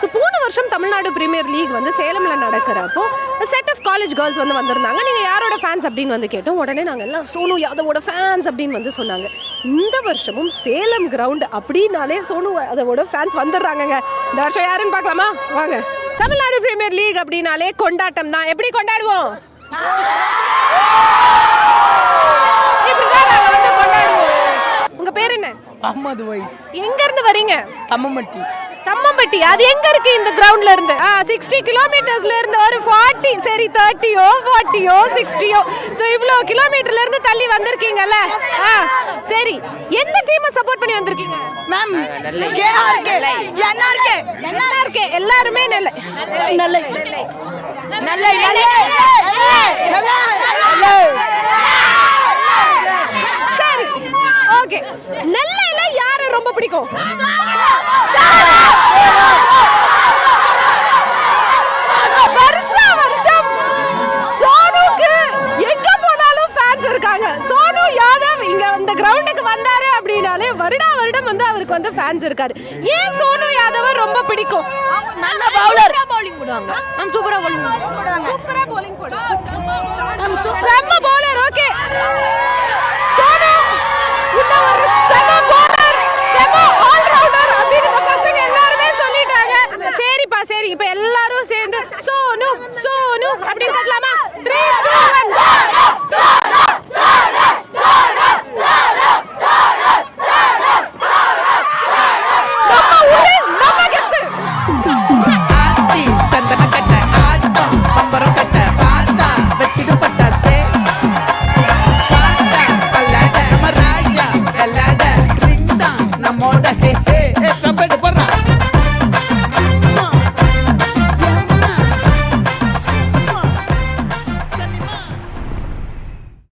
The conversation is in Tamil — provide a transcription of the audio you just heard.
ஸோ போன வருஷம் தமிழ்நாடு பிரீமியர் லீக் வந்து சேலமில் நடக்கிறப்போ செட் ஆஃப் காலேஜ் கேர்ள்ஸ் வந்து வந்திருந்தாங்க. நீங்கள் யாரோட ஃபேன்ஸ் அப்படின்னு வந்து கேட்டோம். உடனே நாங்கள் எல்லாம் சோனு யாதவோட ஃபேன்ஸ் அப்படின்னு வந்து சொன்னாங்க. இந்த வருஷமும் சேலம் கிரவுண்ட் அப்படின்னாலே சோனு யாதவோட ஃபேன்ஸ் வந்துடுறாங்கங்க. இந்த வருஷம் யாருன்னு பார்க்கலாமா? வாங்க. தமிழ்நாடு பிரீமியர் லீக் அப்படின்னாலே கொண்டாட்டம் தான். எப்படி கொண்டாடுவோம்? உங்க பேர் என்ன? அஹமது வைஸ் எங்க இருந்து வரீங்க? தம்மம்பட்டி தம்மம்பட்டி அது எங்க இருக்கு இந்த கிரவுண்ட்ல இருந்து? சிக்ஸ்டி கிலோமீட்டர்ஸ்ல இருந்து ஒரு ஃபார்ட்டி சரி தேர்ட்டியோ ஃபார்ட்டியோ சிக்ஸ்டியோ ஸோ இவ்வளோ கிலோமீட்டர்ல இருந்து தள்ளி வந்திருக்கீங்கல்ல? ஆ சரி எந்த டீமை சப்போர்ட் பண்ணி வந்திருக்கீங்க? மேம் கேஆர்கே என்ஆர்கே எல்லாருமே நெல்லை நெல்லை நல்ல சரி ஓகே. நெல்லையில ரொம்ப பிடிக்கும். வருஷா வருஷம் சோனுக்கு எங்க போனாலும் ஃபேன்ஸ் இருக்காங்க. சோனு யாதவ் இங்க இந்த கிரவுண்டுக்கு வந்தாரு அப்படின்னாலே வருடா வருடம் வந்து அவருக்கு வந்து ஃபேன்ஸ் இருக்காரு. ஏன் சோனு யாதவ ரொம்ப பிடிக்கும்? நல்ல பவுலர் பவுலிங் போடுவாங்க. மேம் சூப்பரா பவுலிங் சூப்பரா bowling போடுவாங்க. எல்லாரும் சேர்ந்து சோனு சோனு அப்படின்னு கட்டலாமா த்ரீ